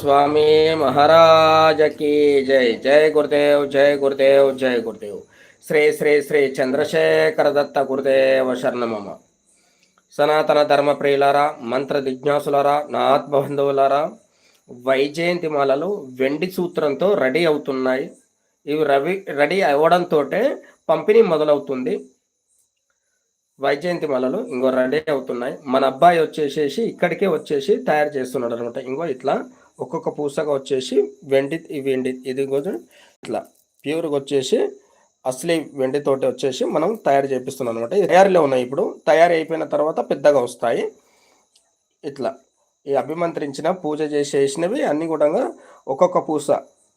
స్వామి మహారాజకి జై. జయ గురుదేవ్ జయ గురుదేవ్ జయ గురుదేవ్. శ్రీ శ్రీ శ్రీ చంద్రశేఖర దత్త గురుదేవ శరణమమ్మ. సనాతన ధర్మ ప్రియులారా మంత్ర దిజ్ఞాసులరా నా ఆత్మబంధువులారా వైజయంతి మాలలు వెండి సూత్రంతో రెడీ అవుతున్నాయి. ఇవి రవి రెడీ అవ్వడంతో పంపిణీ మొదలవుతుంది. వైజయంతి మాలలు ఇంకో రెడీ అవుతున్నాయి. మన అబ్బాయి వచ్చేసేసి ఇక్కడికే వచ్చేసి తయారు చేస్తున్నాడు అనమాట ఇంకో ఇట్లా ఒక్కొక్క పూసగా వచ్చేసి వెండి వెండి ఇది కొంచెం ఇట్లా. ప్యూర్గా వచ్చేసి అసలీ వెండితోటి వచ్చేసి మనం తయారు చేపిస్తున్నాం అనమాట తయారీలో ఉన్నాయి ఇప్పుడు. తయారు అయిపోయిన తర్వాత పెద్దగా వస్తాయి. ఇట్లా. ఈ అభిమంత్రించిన పూజ చేసేసినవి అన్ని కూడా ఒక్కొక్క పూస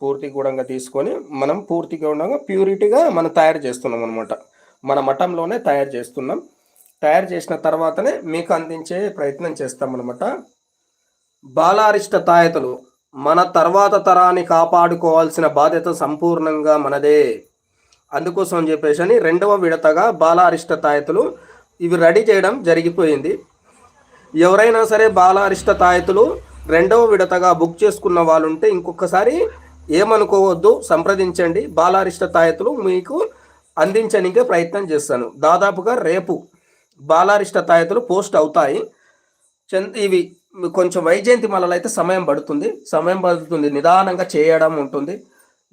పూర్తి కూడా తీసుకొని మనం పూర్తి ఉండగా ప్యూరిటీగా మనం తయారు చేస్తున్నాం అనమాట మన మఠంలోనే తయారు చేస్తున్నాం. తయారు చేసిన తర్వాతనే మీకు అందించే ప్రయత్నం చేస్తాం అనమాట బాలారిష్ట తాయతలు మన తర్వాత తరాన్ని కాపాడుకోవాల్సిన బాధ్యత సంపూర్ణంగా మనదే. అందుకోసం అని చెప్పేసి అని రెండవ విడతగా బాలారిష్ట తాయతులు ఇవి రెడీ చేయడం జరిగిపోయింది. ఎవరైనా సరే బాలారిష్ట తాయతులు రెండవ విడతగా బుక్ చేసుకున్న వాళ్ళు ఉంటే ఇంకొకసారి ఏమనుకోవద్దు సంప్రదించండి. బాలారిష్ట తాయతులు మీకు అందించడానికి ప్రయత్నం చేస్తాను. దాదాపుగా రేపు బాలారిష్ట తాయతులు పోస్ట్ అవుతాయి. చంద్ ఇవి కొంచెం వైజయంతి మలలో అయితే సమయం పడుతుంది. సమయం పడుతుంది. నిదానంగా చేయడం ఉంటుంది.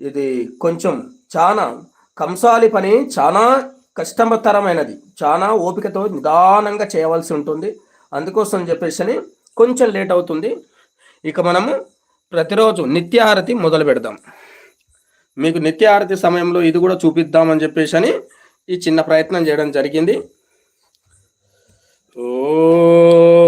ఇది కొంచెం చాలా కంసాలి పని చాలా కష్టతరమైనది. చాలా ఓపికతో నిదానంగా చేయవలసి ఉంటుంది. అందుకోసం చెప్పేసి అని కొంచెం లేట్ అవుతుంది. ఇక మనము ప్రతిరోజు నిత్యహారతి మొదలు పెడదాం. మీకు నిత్యహారతి సమయంలో ఇది కూడా చూపిద్దామని చెప్పేసి అని ఈ చిన్న ప్రయత్నం చేయడం జరిగింది. ఓ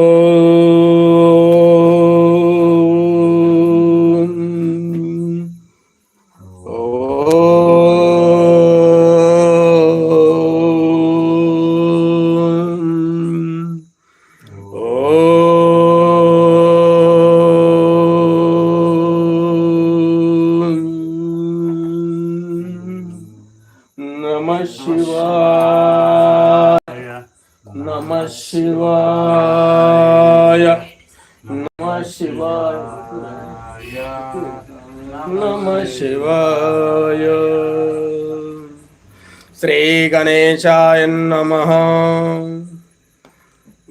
శివాయ. నమ శివాయ. నమ శివాయ. శ్రీ గణేశాయ నమ.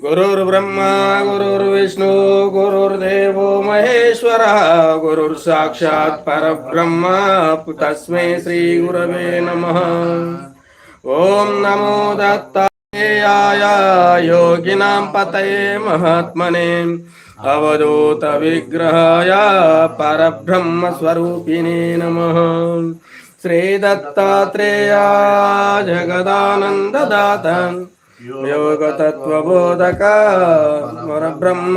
గురుర్బ్రహ్మ గురుర్విష్ణు గురుర్దేవో మహేశ్వర గురుర్ సాక్షాత్ పరబ్రహ్మ తస్మై శ్రీ గురవే నమ. ఓం ेयाय योगिनां पतये महात्मने। अवधूतविग्रहाय परब्रह्मस्वरूपिणे नमः। श्रीदत्तात्रेया जगदानन्ददात योगतत्त्वबोधका परब्रह्म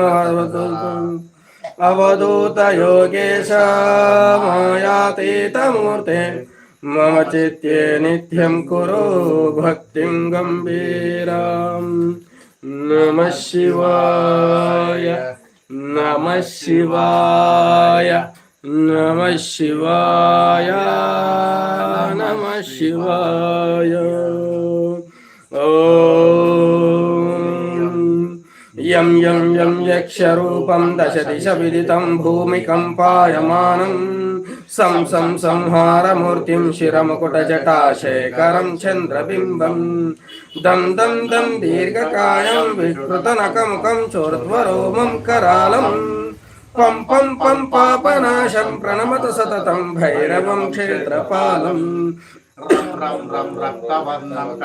मायातीत मूर्ते मम चित्ते नित्यं कुरु भक्तिं गम्भीरां नमः शिवाय नमः शिवाय नमः शिवाय नमः शिवाय यं यं यं यक्षरूपं दश दिश विदितं भूमिकम्पायमानं सं सं संहारमूर्तिं शिरमुकुटजटाशेखरं चन्द्रबिम्बं दं दं दं दीर्घकायं विकृतनकमुखं चोर्ध्वरोमं करालम् पं पं पं पापनाशं प्रणमत सततं भैरवं क्षेत्रपालम्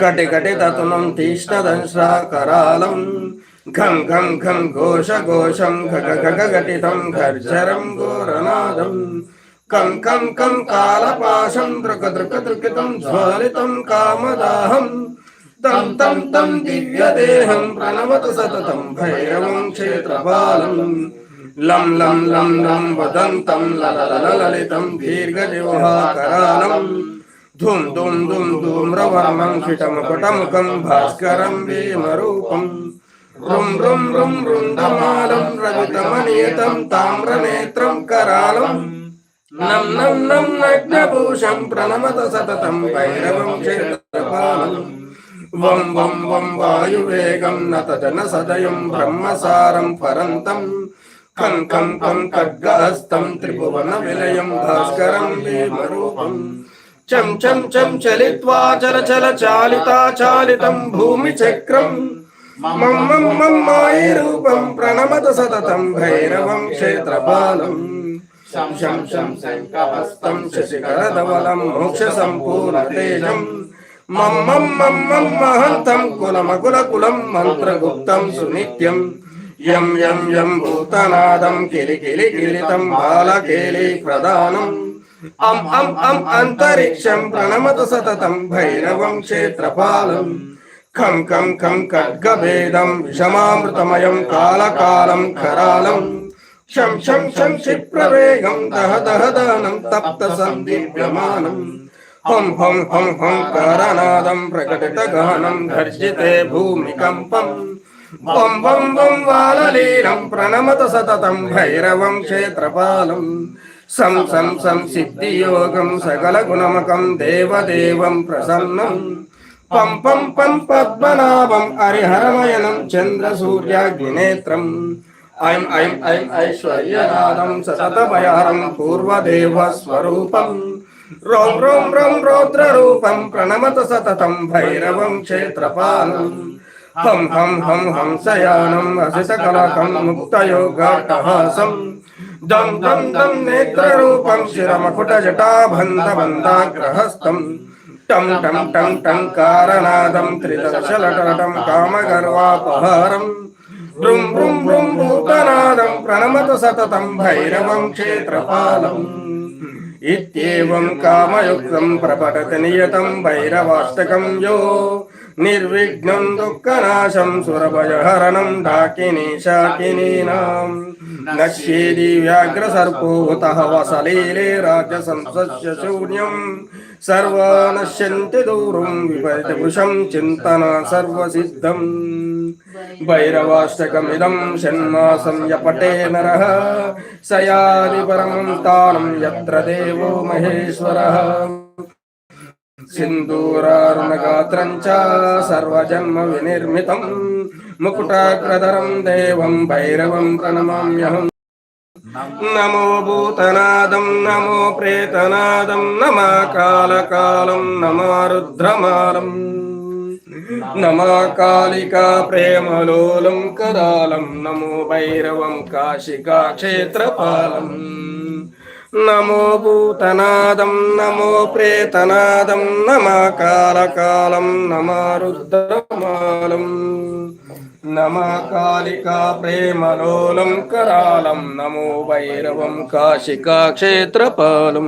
कटि कटि ततुनं तीष्णदंशाकरालं घं घं घं घोष घोषं घग घग కం కం కం కాళపాశం దృక దృక దృకితం జ్వాలితం కామదాహం. తం తం తం దివ్యదేహం ప్రణవతు సతతం భైరవం క్షేత్రపాలం. లం లం లం లం వదంతం లలలలలితం దీర్ఘజోహాకరాలం ధూం ధూం ధూం ధూమ్రవామం క్షిటముకుటముఖం భాస్కరం భీమరూపం. రుం రుం రుం రుందమాలం రవితమనియతం తామ్రనేత్రం కరాళం నం నం నం నగ్నభూషం ప్రణమత సతతం భైరవం క్షేత్రపాలం వం వం వం వాయువేగం నత జన సదయం బ్రహ్మసారం పరంతం. కం కం కం ఖడ్గహస్తం త్రిభువన విలయం భాస్కరం భీమరూపం. చం చం చం చలిత్వా చల చల చాలితా చాలితం భూమి చక్రం. మం మం మం మాయి రూపం ప్రణమత సతతం భైరవం క్షేత్రపాలం శం శం శం శంఖహస్తం శశికరధవలం మోక్ష సంపూర్ణ తేజం. మం మం మం మం మహంతం కులమకుల కులం మంత్రగుప్తం సునిత్యం. యం యం యం భూతనాదం కిలి కిలి కిలితం బాలకేలి ప్రధానం. అం అం అం అంతరిక్షం శం శం శం క్షిప్రవేగం దహ దహ దహనం తప్త సందీప్యమానం. హం హం హం హం కరనాదం ప్రకటిత గహనం ఘర్జితే భూమికంపం. వం వం వం వాలలీలం ప్రణమత సతతం భైరవం క్షేత్రపాలం. సం సం సం సిద్ధియోగం సకల గుణమకం దేవదేవం ప్రసన్నం. పం పం పం పద్మనాభం హరిహరమయనం చంద్ర సూర్యాగ్నినేత్రం ఐం ఐం ఐం ఐశ్వర్యనాదం సతతభయహరం పూర్వదేవస్వరూపం. రోం రోం రోం రౌద్రరూపం ప్రణమత సతతం భైరవం క్షేత్రపాలం. హం హం హం హంసయానం అసితకలకం ముక్తయోగాటహాసం దం దం దం నేత్రరూపం శిరమకుట జటాబంధబంధాగ్రహస్థం. టం టం టం టంకారనాదం త్రిదశలటం కామగర్వాపహారం. బృం భృం భృం భూతనాదం ప్రణమత సతతం భైరవం క్షేత్రపాలం. ఇత్యేవం కామయుక్తం ప్రపటతి నియతం భైరవాష్టకం యో. నిర్విఘ్నం దుఃఖనాశం సురభయహరణం ఢాకిని శాకినీనాం నశ్యేది వ్యాఘ్రసర్పోతః వసలీలే రాజసంసస్య శూన్యం. సర్వా నశ్యంతి దూరం విపరితపుషం చింతన సర్వసిద్ధం. భైరవాష్టకమిదం షణ్మాసం యపటే నరః సయాది పరమం స్థానం యత్ర దేవో మహేశ్వరः సింధూరారుణగాత్రం చ సర్వజన్మ వినిర్మితం ముకుటాగ్రధరం దేవం భైరవం ప్రణమామ్యహం నమో భూతనాదం నమో ప్రేతనాదం నమా కాలకాలం నమా రుద్రమాలం నమాకాళికా ప్రేమలోలం కదాలం నమో భైరవం కాశికా క్షేత్రపాలం నమో భూతనాదం నమో ప్రేతనాదం నమా కాలకాలం నమా రుద్రమాలం నమకాళికా ప్రేమలోలం కరాళం నమో భైరవం కాశికా క్షేత్రపాలం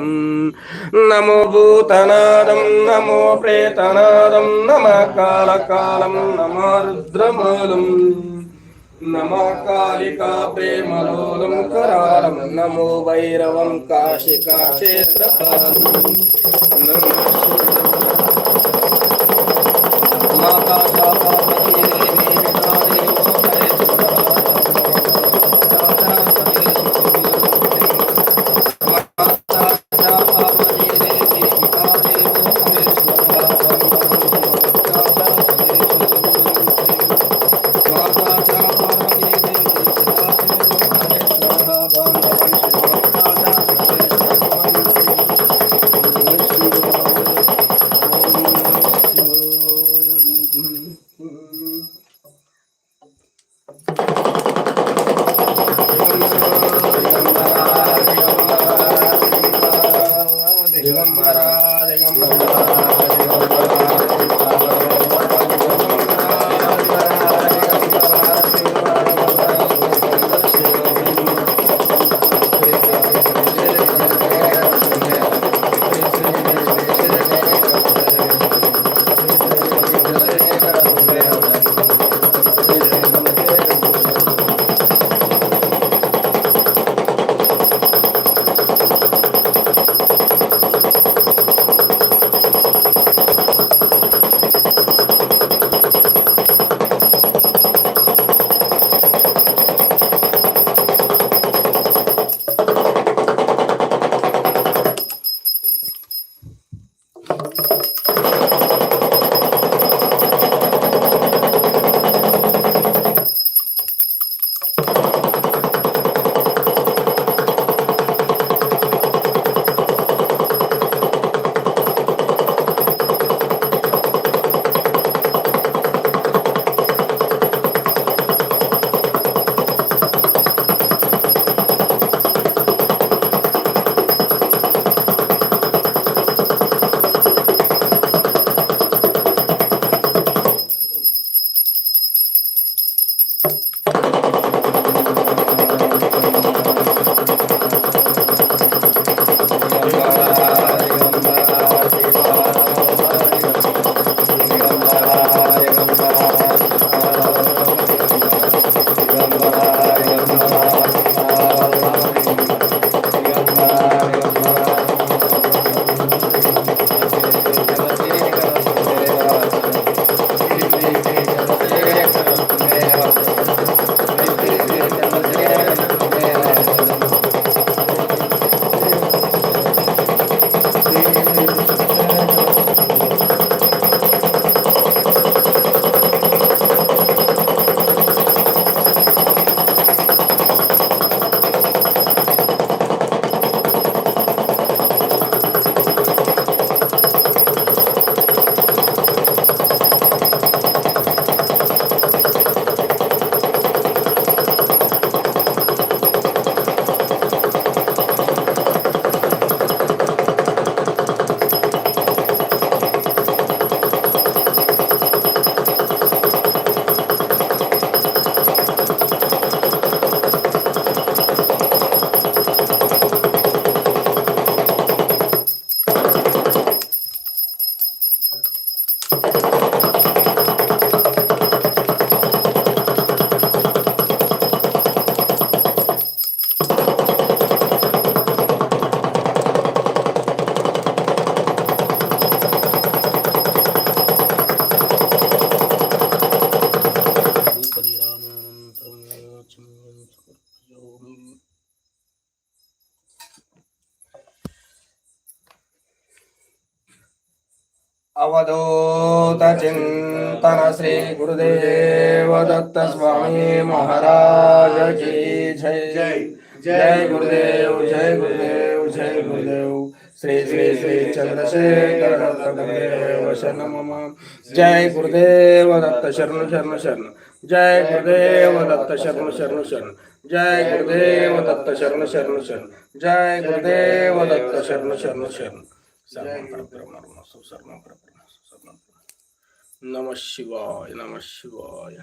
నమో భూతనాదం నమో ప్రేతనాదం నమ కాళకాళం నమా రుద్రమాలం నమో ప్రేమలోలం కరాళం నమో భైరవం కాశికా క్షేత్రపాలం నమో మాతా चिंतन श्री गुरुदेव दत्त स्वामी महाराज की जय जय जय गुरुदेव जय गुरुदेव जय गुरुदेव श्री श्री श्री चंद्रशेखर दत्त गुरुदेव शरण मम जय गुरुदेव दत्त शरण शरण शरण जय गुरुदेव दत्त शरण शरण शरण जय गुरुदेव दत्त शरण शरण शरण जय गुरुदेव दत्त शरण शरण शरण सर्वं परब्रह्मणस्तु सर्वं परब्रह्मस्तु నమ శివాయ నమ శివాయ